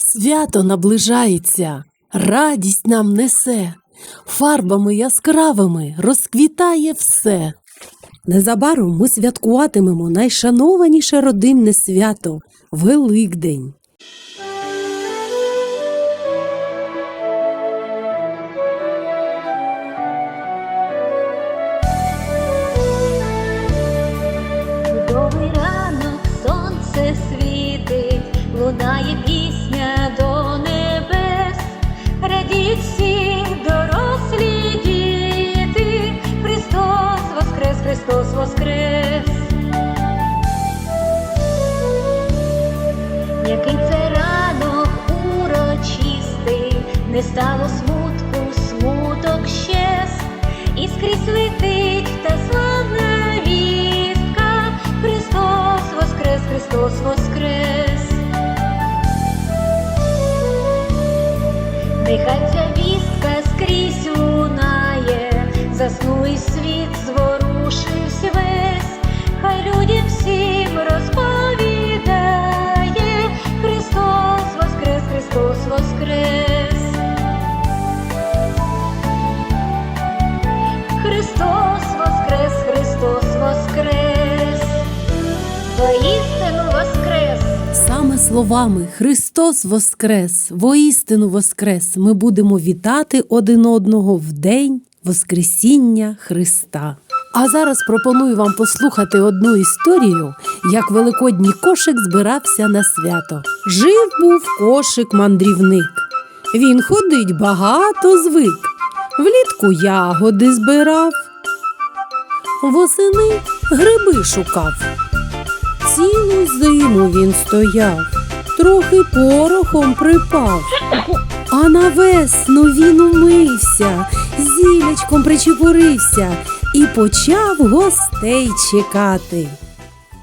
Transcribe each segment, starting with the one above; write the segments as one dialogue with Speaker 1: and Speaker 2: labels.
Speaker 1: Свято наближається, радість нам несе, фарбами яскравими розквітає все. Незабаром ми святкуватимемо найшанованіше родинне свято Великдень.
Speaker 2: Чудовий ранок, сонце світить, не стало смутку, смуток щез, і скрізь летить та славна вістка, Христос воскрес, Христос воскрес. Нехай Христос воскрес, Христос воскрес, воістину воскрес.
Speaker 1: Саме словами Христос Воскрес, воістину Воскрес, ми будемо вітати один одного в день Воскресіння Христа. А зараз пропоную вам послухати одну історію, як великодній кошик збирався на свято. Жив був кошик мандрівник. Він ходить багато звик, влітку ягоди збирав, восени гриби шукав. Цілу зиму він стояв, трохи порохом припав. А на весну він умився, зілячком причепурився і почав гостей чекати.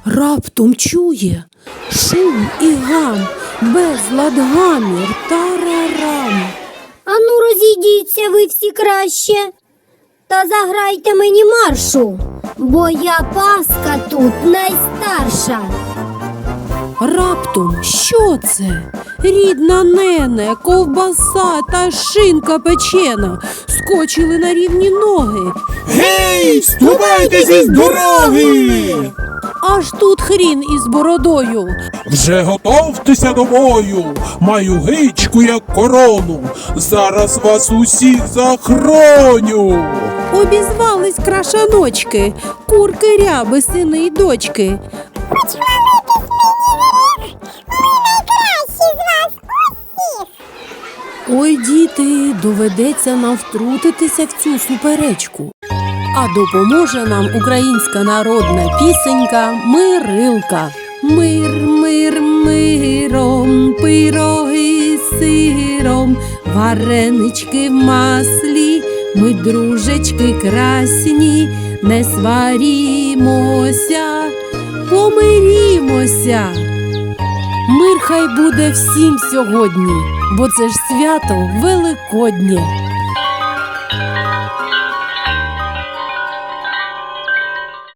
Speaker 1: Раптом чує шум і гам, безлад гамір, тарарам.
Speaker 3: Розійдіться ви всі краще. Та заграйте мені маршу, бо я паска тут найстарша.
Speaker 1: Раптом що це? Рідна нене, ковбаса та шинка печена скочили на рівні ноги.
Speaker 4: Гей, ступайтеся з дороги!
Speaker 1: Аж тут хрін із бородою.
Speaker 4: Вже готовтеся до бою, маю гичку як корону, зараз вас усіх захороню.
Speaker 1: Обізвались крашаночки, курки ряби, сини й дочки. Ой, діти, доведеться нам втрутитися в цю суперечку. А допоможе нам українська народна пісенька Мирилка. Мир, мир, миром, пироги сиром, варенички в маслі, ми дружечки красні, не сварімося, помирімося. Мир хай буде всім сьогодні, бо це ж свято Великоднє.